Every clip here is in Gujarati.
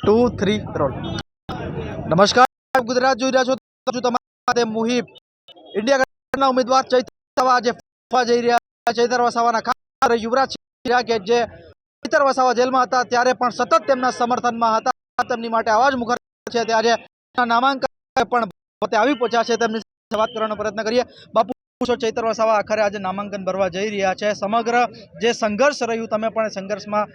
ટુ થ્રી રોલ નમસ્કાર ગુજરાત જોઈ રહ્યા છો છું તમારા સાથે ઉમેદવાર ચૈતરવા જે ફરવા જઈ રહ્યા, ચૈતર વસાવાના ખાસ યુવરાજ કે જે ચૈતર વસાવા જેલમાં હતા, ત્યારે પણ સતત તેમના સમર્થનમાં હતા, તેમની માટે અવાજ મુખર છે, ત્યારે નામાંકન પણ પોતે આવી પહોંચ્યા છે, તેમની વાત કરવાનો પ્રયત્ન કરીએ. બાપુ છો ચૈતર વસાવા? આખરે આજે નામાંકન ભરવા જઈ રહ્યા છે. સમગ્ર જે સંઘર્ષ રહ્યું, તમે પણ સંઘર્ષમાં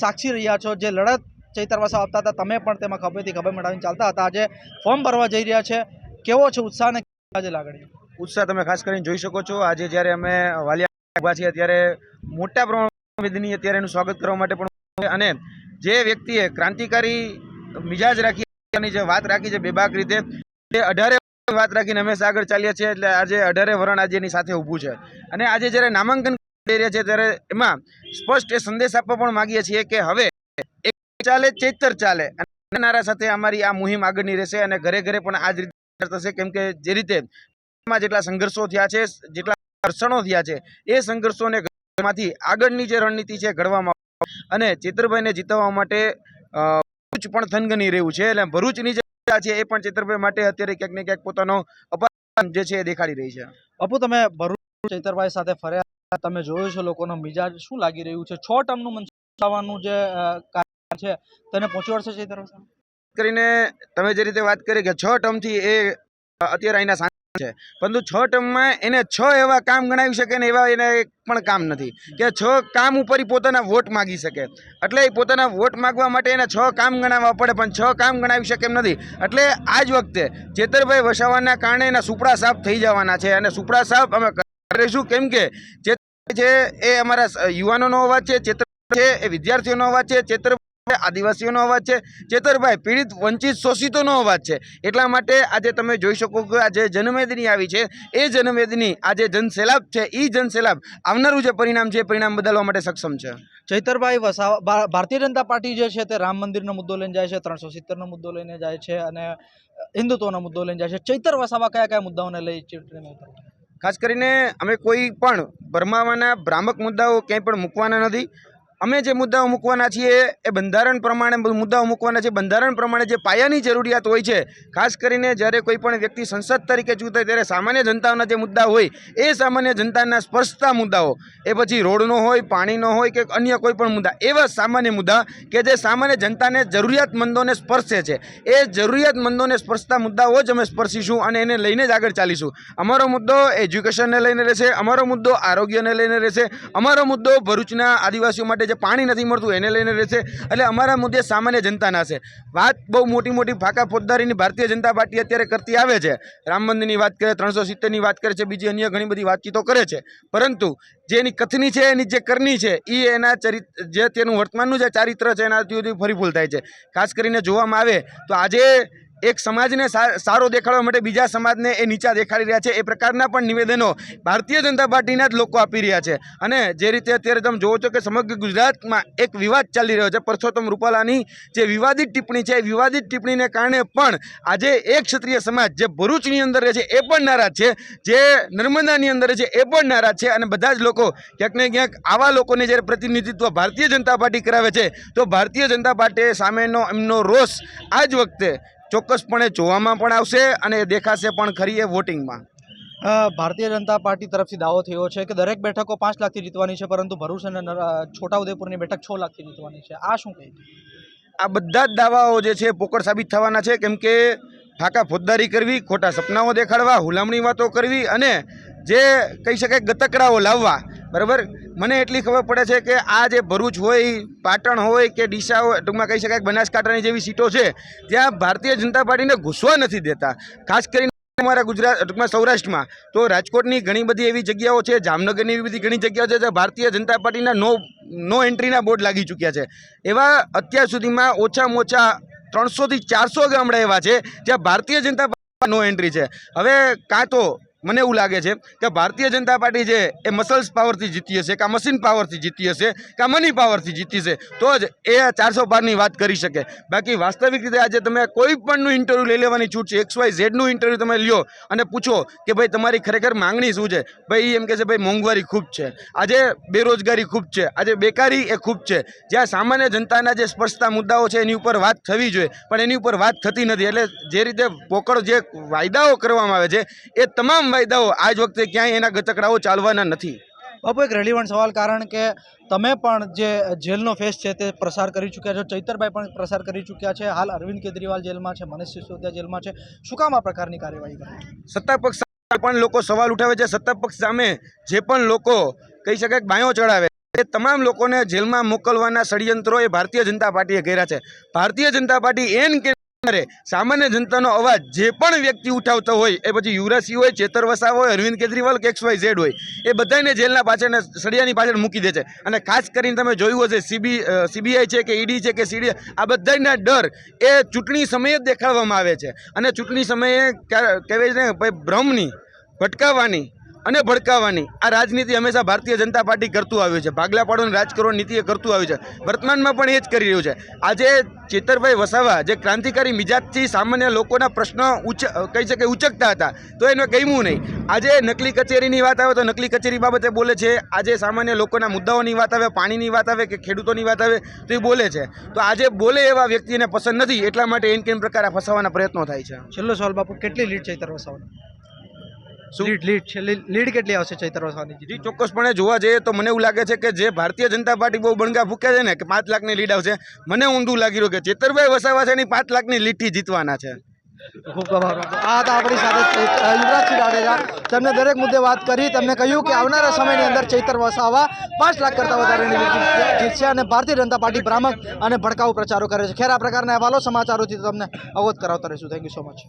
સાક્ષી રહ્યા છો. જે લડત ચૈતર વસાવા આપતા હતા. તમે પણ તેમાં ખભેથી ખભે મળાવીને ચાલતા હતા. આજે ફોર્મ ભરવા જઈ રહ્યા છે. કેવો છે ઉત્સાહ અને આજે લાગણી? ઉત્સાહ તમે ખાસ કરીને જોઈ શકો છો. આજે જ્યારે અમે વાલિયા ઊભા છીએ ત્યારે મોટા પ્રમાણમાં અત્યારે એનું સ્વાગત કરવા માટે પણ અને જે વ્યક્તિએ ક્રાંતિકારી મિજાજ રાખી જે વાત રાખી છે બેબાક રીતે તે અઢારે વાત રાખીને હંમેશા આગળ ચાલ્યા છે એટલે આજે અઢારે વરણ આજે એની સાથે ઊભું છે. અને આજે જ્યારે નામાંકન કરી રહ્યા છે, ત્યારે એમાં સ્પષ્ટ એ સંદેશ આપવા પણ માંગીએ છીએ કે હવે ચાલે, ચેતર ચાલે. નારા સાથે અમારી આ મુહિમ આગળની રહેશે અને ઘરે ઘરે પણ આ જ રીતે થશે. કેમ કે જે રીતે જેટલા સંઘર્ષો થયા છે, જેટલા ઘર્ષણો થયા છે, એ સંઘર્ષોને માંથી આગળની જે રણનીતિ છે ઘડવામાં અને ચેતરભાઈને જીતવા માટે ભરૂચ પણ થનગની રહ્યું છે. એટલે ભરૂચની જે છે, એ પણ ચેતરભાઈ માટે અત્યારે ક્યાંક ને ક્યાંક પોતાનો અપાર જે છે એ દેખાડી રહી છે. અપુ, તમે ભરૂચ ચૈતરભાઈ સાથે ફર્યા, તમે જોયો છો લોકોનો મિજાજ. શું લાગી રહ્યું છે? છ ટર્મનું મનસાવાનું જે છે. તેને પહોંચી જે ચૈતર કરીને તમે જે રીતે વાત કરી કે છ ટર્મથી એ અત્યારે અહીંના છે. પરંતુ છ ટર્મમાં એને છ એવા કામ ગણાવી શકે ને એવા એને પણ કામ નથી. કે છ કામ ઉપર પોતાના વોટ માગી શકે. એટલે એ પોતાના વોટ માગવા માટે એને છ કામ ગણાવવા પડે, પણ છ કામ ગણાવી શકે એમ નથી. એટલે આ જ વખતે જેતરભાઈ વસાવાના કારણે એના સુપડા સાફ થઈ જવાના છે અને સુપડા સાફ અમે કરીશું કેમ કે ચેતર છે એ અમારા યુવાનોનો અવાજ છે ચેતર છે એ વિદ્યાર્થીઓનો અવાજ છે ચેતર આદિવાસીઓનો અવાજ છે. ચેતરભાઈ પીડિત વંચિત શોષિતોનો અવાજ છે. એટલા માટે આજે તમે જોઈ શકો કે આજે જનમેદની આવી છે એ જનમેદની આજે જનસેલાબ છે. એ જનસેલાબ આવનારું જે પરિણામ છે એ પરિણામ બદલવા માટે સક્ષમ છે. ચૈતરભાઈ વસાવા ભારતીય જનતા પાર્ટી જે છે તે રામ મંદિરનો મુદ્દો લઈને જાય છે ત્રણસો સિત્તેરનો મુદ્દો લઈને જાય છે અને હિન્દુત્વનો મુદ્દો લઈને જાય છે. ચૈતર વસાવા કયા કયા મુદ્દાઓને લઈ ચૂંટણીમાં ઉતરે ખાસ કરીને અમે કોઈ પણ ભરમાવાના ભ્રામક મુદ્દાઓ ક્યાંય પણ મૂકવાના નથી. અમે જે મુદ્દાઓ મૂકવાના છીએ એ બંધારણ પ્રમાણે મુદ્દાઓ મૂકવાના છે. બંધારણ પ્રમાણે જે પાયાની જરૂરિયાત હોય છે, ખાસ કરીને જ્યારે કોઈ પણ વ્યક્તિ સંસદ તરીકે ચૂંટાય ત્યારે સામાન્ય જનતાના જે મુદ્દા હોય, એ સામાન્ય જનતાના સ્પર્શતા મુદ્દાઓ. એ પછી રોડનો હોય, પાણીનો હોય કે અન્ય કોઈ પણ મુદ્દા, એવા સામાન્ય મુદ્દા કે જે સામાન્ય જનતાને જરૂરિયાતમંદોને સ્પર્શે છે. એ જરૂરિયાતમંદોને સ્પર્શતા મુદ્દાઓ જ અમે સ્પર્શીશું અને એને લઈને જ આગળ ચાલીશું. અમારો મુદ્દો એજ્યુકેશનને લઈને રહેશે, અમારો મુદ્દો આરોગ્યને લઈને રહેશે, અમારો મુદ્દો ભરૂચના આદિવાસીઓ માટે પાણી નથી મળતું એને લઈને રહેશે. એટલે અમારા મુદ્દે સામાન્ય જનતાના છે. વાત બહુ મોટી મોટી ફાકા ફોજદારીની ભારતીય જનતા પાર્ટી અત્યારે કરતી આવે છે. રામ મંદિરની વાત કરે, ત્રણસો સિત્તેરની વાત કરે છે, બીજી અન્ય ઘણી બધી વાતચીતો કરે છે. પરંતુ જે એની કથની છે, એની જે કરની છે એ એના ચરિત્ર જે તેનું વર્તમાનનું જે ચારિત્ર છે, એનાથી સુધી ફરીફૂલ થાય છે. ખાસ કરીને જોવામાં આવે તો આજે એક સમાજને સારો દેખાડવા માટે બીજા સમાજને એ નીચા દેખાડી રહ્યા છે. એ પ્રકારના પણ નિવેદનો ભારતીય જનતા પાર્ટીના જ લોકો આપી રહ્યા છે. અને જે રીતે અત્યારે તમે જોવો છો કે સમગ્ર ગુજરાતમાં એક વિવાદ ચાલી રહ્યો છે. પરસોત્તમ રૂપાલાની જે વિવાદિત ટિપ્પણી છે, એ વિવાદિત ટિપ્પણીને કારણે પણ આજે એક ક્ષત્રિય સમાજ જે ભરૂચની અંદર રહે છે, એ પણ નારાજ છે. જે નર્મદાની અંદર રહે છે, એ પણ નારાજ છે. અને બધા જ લોકો ક્યાંક ને ક્યાંક આવા લોકોને જ્યારે પ્રતિનિધિત્વ ભારતીય જનતા પાર્ટી કરાવે છે, તો ભારતીય જનતા પાર્ટી સામેનો એમનો રોષ આ જ વખતે ચોક્કસપણે જોવામાં પણ આવશે અને દેખાશે પણ ખરી એ વોટિંગમાં. ભારતીય જનતા પાર્ટી તરફથી દાવો થયો છે કે દરેક બેઠકો પાંચ લાખથી જીતવાની છે પરંતુ ભરૂચ અને છોટાઉદેપુરની બેઠક છ લાખથી જીતવાની છે. આ શું કહે આ બધા જ દાવાઓ જે છે પોકળ સાબિત થવાના છે કેમ કે ફાકા ફોજદારી કરવી ખોટા સપનાઓ દેખાડવા હુલામણી વાતો કરવી અને જે કહી શકાય ગતકડાઓ લાવવા બરાબર? મને એટલી ખબર પડે છે કે આ જે ભરૂચ હોય, પાટણ હોય કે ડીસા હોય, ટૂંકમાં કહી શકાય બનાસકાંઠાની જેવી સીટો છે, ત્યાં ભારતીય જનતા પાર્ટીને ઘૂસવા નથી દેતા. ખાસ કરીને અમારા ગુજરાત, ટૂંકમાં સૌરાષ્ટ્રમાં. તો રાજકોટની ઘણી બધી એવી જગ્યાઓ છે, જામનગરની એવી બધી ઘણી જગ્યાઓ છે, જ્યાં ભારતીય જનતા પાર્ટીના નો નો એન્ટ્રીના બોર્ડ લાગી ચૂક્યા છે. એવા અત્યાર સુધીમાં ઓછામાં ઓછા ત્રણસોથી ચારસો ગામડા એવા છે, જ્યાં ભારતીય જનતા નો એન્ટ્રી છે. હવે કાં તો મને એવું લાગે છે કે ભારતીય જનતા પાર્ટી છે એ મસલ્સ પાવરથી જીતી હશે, કે મશીન પાવરથી જીતી હશે, કે મની પાવરથી જીતી છે તો જ એ ચારસો પારની વાત કરી શકે. બાકી વાસ્તવિક રીતે આજે તમે કોઈ પણનું ઇન્ટરવ્યૂ લઈ લેવાની છૂટ છે, એક્સ વાય ઝેડનું ઇન્ટરવ્યૂ તમે લ્યો અને પૂછો કે ભાઈ તમારી ખરેખર માંગણી શું છે? ભાઈ એમ કહે છે, ભાઈ મોંઘવારી ખૂબ છે. આજે બેરોજગારી ખૂબ છે. આજે બેકારી એ ખૂબ છે. જ્યાં સામાન્ય જનતાના જે સ્પર્શતા મુદ્દાઓ છે, એની ઉપર વાત થવી જોઈએ. પણ એની ઉપર વાત થતી નથી. એટલે જે રીતે પોકળ જે વાયદાઓ કરવામાં આવે છે, એ તમામ વાયદાઓ આજ વખતે ક્યાંય એના ગતકડાઓ ચાલવાના નથી. બાપુ એક રેલિવન્ટ સવાલ કારણ કે તમે પણ જે જેલનો ફેસ છે તે પ્રસાર કરી ચૂક્યા છો. ચૈતરભાઈ પણ પ્રસાર કરી ચૂક્યા છે. હાલ અરવિંદ કેજરીવાલ જેલમાં છે મનીષ સિસોદિયા જેલમાં છે. શું કામ આ પ્રકારની કાર્યવાહી કરે સત્તા પક્ષ પણ લોકો સવાલ ઉઠાવે છે. સત્તા પક્ષ સામે જે પણ લોકો કહી શકાય કે બાયો ચડાવે એ તમામ લોકોને જેલમાં મોકલવાના ષડયંત્રો એ ભારતીય જનતા પાર્ટીએ કર્યા છે. ભારતીય જનતા પાર્ટી એન કે કરે સામાન્ય જનતાનો અવાજ જે પણ વ્યક્તિ ઉઠાવતો હોય, એ પછી યુવરાજસિંહ હોય, ચેતર વસાવ હોય, અરવિંદ કેજરીવાલ કે એક્સ વાય ઝેડ હોય, એ બધાને જેલના પાછળ સળિયાની પાછળ મૂકી દે છે. અને ખાસ કરીને તમે જોયું હશે, સીબી સીબીઆઈ છે કે ઈડી છે કે સીડી, આ બધાના ડર એ ચૂંટણી સમયે જ દેખાડવામાં આવે છે. અને ચૂંટણી સમયે કહેવાય છે ને, ભાઈ ભ્રમની ભટકાવવાની અને ભડકાવવાની આ રાજનીતિ હંમેશા ભારતીય જનતા પાર્ટી કરતું આવ્યું છે. ભાગલા પાડોને રાજ કરવાની નીતિ કરતું આવ્યું છે. વર્તમાનમાં પણ એ જ કરી રહ્યું છે. આજે ચેતરભાઈ વસાવા, જે ક્રાંતિકારી મિજાજથી સામાન્ય લોકોના પ્રશ્નો ઉચ, કહી શકે ઉચકતા હતા, તો એને ગમ્યું નહીં. આજે નકલી કચેરીની વાત આવે તો નકલી કચેરી બાબતે બોલે છે. આજે સામાન્ય લોકોના મુદ્દાઓની વાત આવે, પાણીની વાત આવે કે ખેડૂતોની વાત આવે, તો એ બોલે છે. તો આજે બોલે એવા વ્યક્તિને પસંદ નથી, એટલા માટે એન કેમ પ્રકારે ફસાવાના પ્રયત્નો થાય છે. છેલ્લો સવાલ બાપુ, કેટલી લીડ ચેતર વસાવાની? લીડ લીડ છે લીડ કેટલી આવશે ચૈતર વસાવાની ચોક્કસપણે જોવા જઈએ તો મને એવું લાગે છે કે જે ભારતીય જનતા પાર્ટી બહુ બણગા ફૂકે છે ને કે પાંચ લાખની લીડ આવશે મને ઊંધું લાગી રહ્યું કે ચેતરભાઈ વસાવા છે એની પાંચ લાખની લીડથી જીતવાના છે. ખૂબ ખૂબ આભાર આ હતા આપણી સાથે યુવરાજસિંહ જાડેજા તેમને દરેક મુદ્દે વાત કરી તેમને કહ્યું કે આવનારા સમયની અંદર ચૈતર વસાવા પાંચ લાખ કરતાં વધારે જીતશે અને ભારતીય જનતા પાર્ટી ભ્રામક અને ભડકાઉ પ્રચારો કરે છે. ખેર આ પ્રકારના અહેવાલો સમાચારોથી તમને અવગત કરાવતા રહીશું. Thank you so much